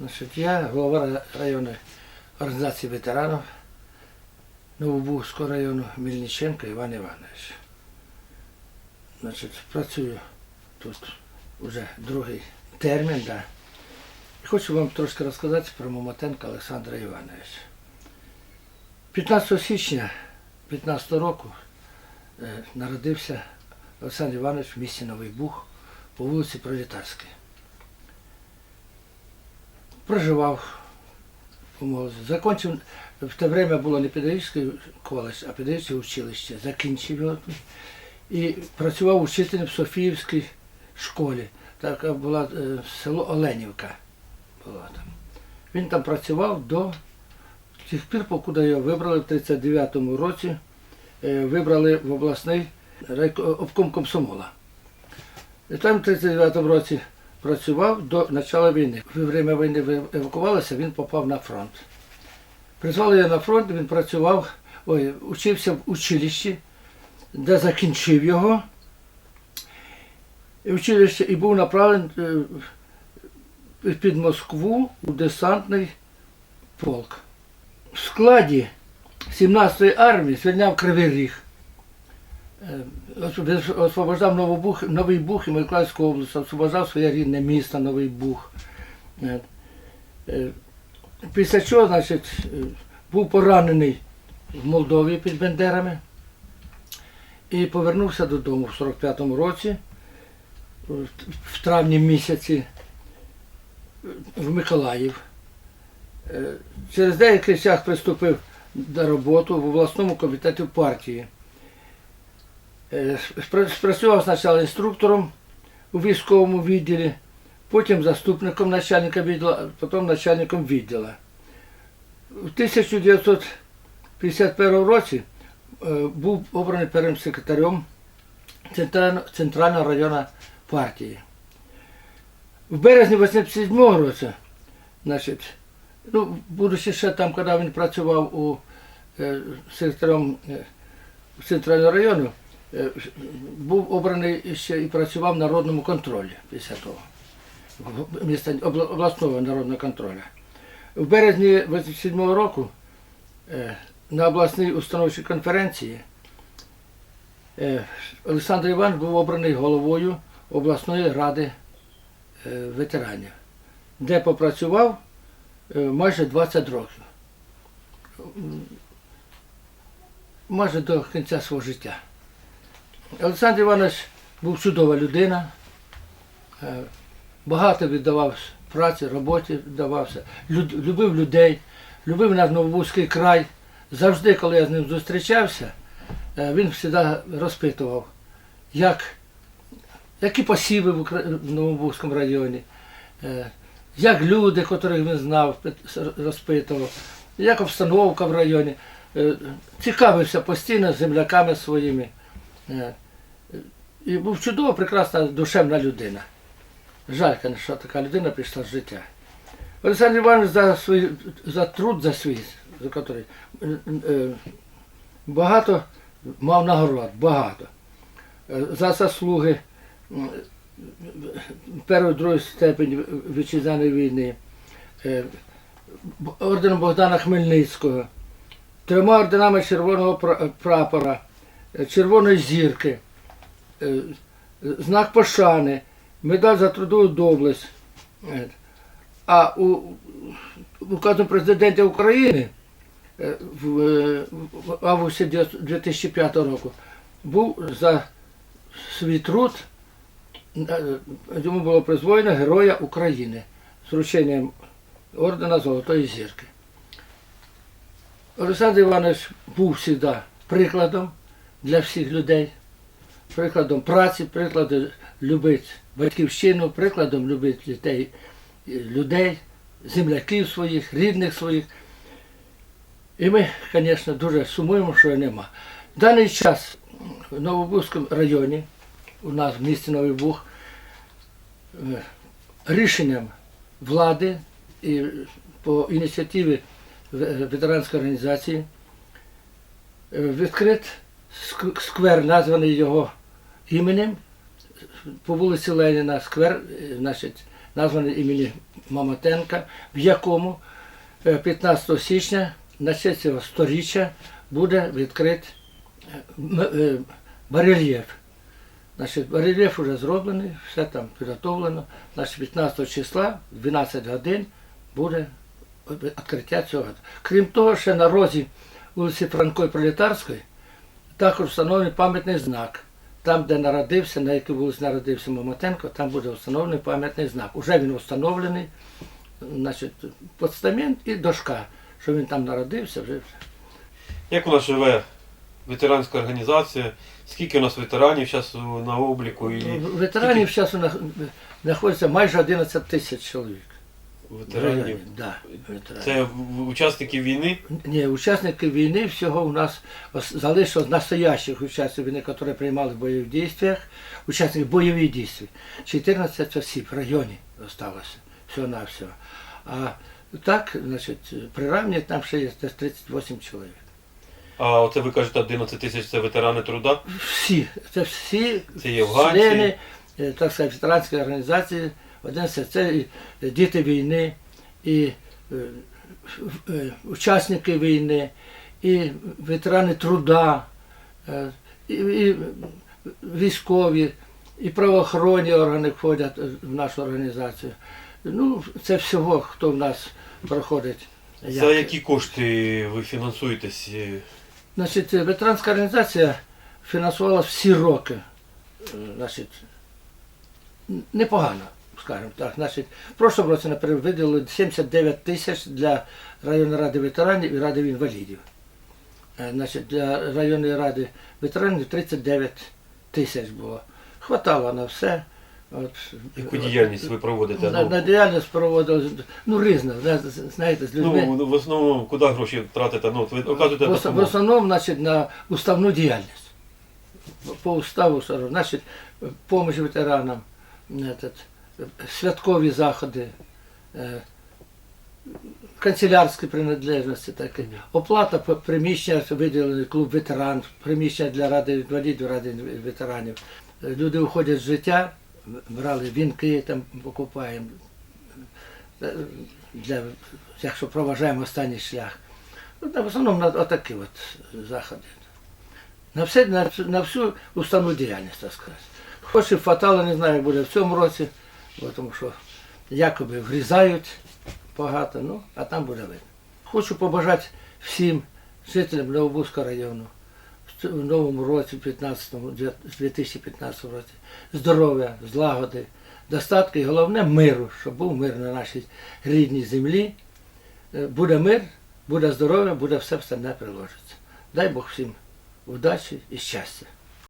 Значить, я голова районної організації ветеранів Новобузького району Мельниченко Іван Іванович. Значить, працюю тут вже другий термін, да. І хочу вам трошки розказати про Момотенка Олександра Івановича. 15 січня 15 року е, народився Олександр Іванович в місті Новий Буг по вулиці Пролетарській. Проживав у. Закончив, в те время було не педагогічний коледж, а педагогічне училище. Закінчив його. І працював учителем в Софіївській школі. Така була е, село Оленівка. Була там. Він там працював до тих пір, покуди його вибрали в 39-му році, е, вибрали в обласний обком комсомола. І там в 39-му році працював до початку війни. Во время війни евакувалися, він попав на фронт. Призвали його на фронт, він працював, ой, учився в училищі, де закінчив його. І училище і був направлений е, під Москву у десантний полк. В складі 17-ї армії звільняв Кривий Ріг. Е, ос- Освобождав Новобух, Новий Буг і Миколаївську область, освобождав своє рідне місто Новий Буг. Е, е, Після чого, значить, був поранений в Молдові під Бендерами і повернувся додому в 45-му році, в- травні місяці в Миколаїв. Через деякий час приступив до роботи в обласному комітеті партії. Е, спра- Спрацював спочатку інструктором у військовому відділі, потім заступником начальника відділу, потім начальником відділу. У 1951 році е, був обраний першим секретарем Центрального, району партії. В березні 87 році, значить, ну, будучи ще там, коли він працював у е, секретарем Центрального району, був обраний ще і працював в народному контролі після того. міста обласного народного контролю. В березні 87 року е, на обласній установчій конференції е, Олександр Іванович був обраний головою обласної ради е, ветеранів, де попрацював е, майже 20 років. Майже до кінця свого життя. Олександр Іванович був чудова людина, е, багато віддавав праці, роботі віддавався, любив людей, любив наш Новобузький край. Завжди, коли я з ним зустрічався, е, він завжди розпитував, як, які посіви в Новобузькому районі, е, як люди, котрих він знав, розпитував, як обстановка в районі. Цікавився постійно з земляками своїми. Е, І був чудова, прекрасна душевна людина. Жаль, що така людина пішла з життя. Олександр Іванович за, свій, за труд за свій, за котрий, е, е, багато мав нагород, багато. За заслуги першої другої степені вітчизняної війни, орденом Богдана Хмельницького, трьома орденами Червоного прапора, Червоної зірки, е, знак пошани, медаль за трудову доблесть. Е, А у указом президента України е, в, е, августі 2005 року був за свій труд, е, йому було призвоєно Героя України з врученням ордена Золотої зірки. Олександр Іванович був завжди прикладом для всіх людей, прикладом праці, прикладом любити батьківщину, прикладом любити дітей, людей, земляків своїх, рідних своїх. І ми, звісно, дуже сумуємо, що нема. В даний час в Новобузькому районі, у нас в місті Новий Буг, е, рішенням влади і по ініціативі ветеранської організації е, відкрит сквер, названий його іменем по вулиці Леніна, сквер, е, значить, названий імені Мамотенка, в якому е, 15 січня на честь цього сторіччя буде відкрит е, е, барельєф. Значить, барельєф вже зроблений, все там підготовлено. Значить, 15 числа, 12 годин буде відкриття цього. Крім того, ще на розі вулиці Франкої Пролетарської також встановлений пам'ятний знак. Там, де народився, на якій вулиці народився Мамотенко, там буде встановлений пам'ятний знак. Уже він встановлений, значить, постамент і дошка, що він там народився, вже Як у нас живе ветеранська організація? Скільки у нас ветеранів зараз на обліку і Ветеранів зараз знаходиться майже 11 тисяч чоловік. Ветеранів? Да, ветеранів. Це учасники війни? Ні, учасники війни всього у нас залишилось настоящих учасників війни, які приймали в бойових дійствах, учасників бойових дій. 14 осіб в районі залишилося, всього на всього. А так, значить, при равні там ще є 38 чоловік. А оце ви кажете 11 тисяч це ветерани труда? Всі, це всі Це члени, е, так сказати, ветеранської організації, один це, і діти війни, і е, е, учасники війни, і ветерани труда, е, і, і військові, і правоохоронні органи входять в нашу організацію. Ну, це всього, хто в нас проходить. За які кошти ви фінансуєтесь? Значить, ветеранська організація фінансувала всі роки. Значить, непогано, скажімо так. Значить, в прошлому році, наприклад, виділили 79 тисяч для районної ради ветеранів і ради інвалідів. Е, Значить, для районної ради ветеранів 39 тисяч було. Хватало на все. От, Яку діяльність ви проводите? на, Ну, на діяльність проводили, ну, різно, знаєте, з людьми. Ну, в основному, куди гроші тратите? Ну, ви оказуєте В, в основному, значить, на уставну діяльність. По уставу, значить, помощь ветеранам, этот, святкові заходи, е, канцелярські принадлежності, таке. оплата приміщення, виділений клуб ветеран, приміщення для ради інвалідів, ради ветеранів. Люди уходять з життя, брали вінки, там покупаємо, е, для, якщо проважаємо останній шлях. Ну, в основному на отакі от заходи. На, все, на, на всю уставну діяльність, так сказати. Хоч і фатало, не знаю, буде в цьому році, тому що якоби врізають багато, ну, а там буде видно. Хочу побажати всім жителям Новобузького району в новому році, 15-му, 2015 році, здоров'я, злагоди, достатку і головне миру, щоб був мир на нашій рідній землі. Е, Буде мир, буде здоров'я, буде все остальне приложиться. Дай Бог всім удачі і щастя.